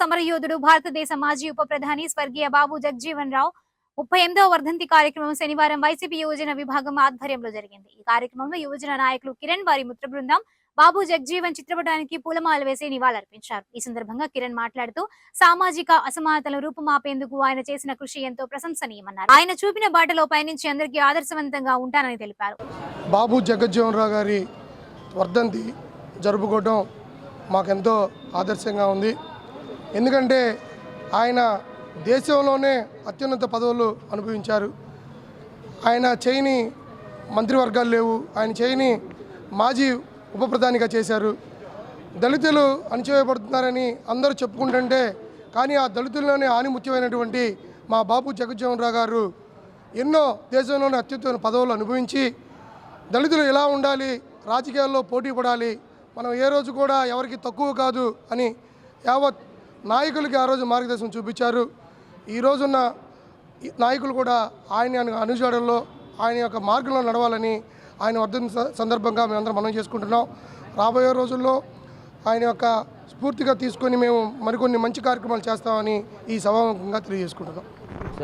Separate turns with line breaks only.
సమరయోధుడు భారతదేశ మాజీ ఉప ప్రధాని స్వర్గీయ బాబు జగజీవన్ రావు. ముప్పై ఎనిమిదవ వర్ధంతి కార్యక్రమం శనివారం వైసీపీ యువజన విభాగం ఆధ్వర్యంలో జరిగింది. ఈ కార్యక్రమంలో యువజన నాయకులు కిరణ్ వారి మిత్ర బృందం బాబు జగ్జీవన్ చిత్రపటానికి పూలమాల వేసి నివాళులర్పించారు. ఈ సందర్భంగా కిరణ్ మాట్లాడుతూ సామాజిక అసమానతలను రూపుమాపేందుకు ఆయన చేసిన కృషి ఎంతో ప్రశంసనీయమన్నారు. ఆయన చూపిన బాటలో పయనించి అందరికీ ఆదర్శవంతంగా ఉంటానని తెలిపారు.
బాబు జగజ్జీవన్ రావు గారి వర్ధంతి జరుపుకోవడం మాకెంతో ఆదర్శంగా ఉంది. ఎందుకంటే ఆయన దేశంలోనే అత్యున్నత పదవులు అనుభవించారు. ఆయన చేయని మంత్రివర్గాలు లేవు. ఆయన చేయని మాజీ ఉప ప్రధానిగా చేశారు. దళితులు అణచివేయబడుతున్నారని అందరూ చెప్పుకుంటుంటే కానీ ఆ దళితుల్లోనే ఆనిముత్యమైనటువంటి మా బాబు జగజ్జీవనరావు గారు ఎన్నో దేశంలోనే అత్యుత్తమ పదవులు అనుభవించి దళితులు ఎలా ఉండాలి రాజకీయాల్లో పోటీ పడాలి మనం ఏ రోజు కూడా ఎవరికి తక్కువ కాదు అని యావత్ నాయకులకి ఆ రోజు మార్గదర్శనం చూపించారు. ఈ రోజున్న నాయకులు కూడా ఆయన అనుజాడల్లో ఆయన యొక్క మార్గంలో నడవాలని ఆయన వర్ధన సందర్భంగా మేమందరం మనం చేసుకుంటున్నాం. రాబోయే రోజుల్లో ఆయన యొక్క స్ఫూర్తిగా తీసుకొని మేము మరికొన్ని మంచి కార్యక్రమాలు చేస్తామని ఈ సభాముఖంగా తెలియజేసుకుంటున్నాం.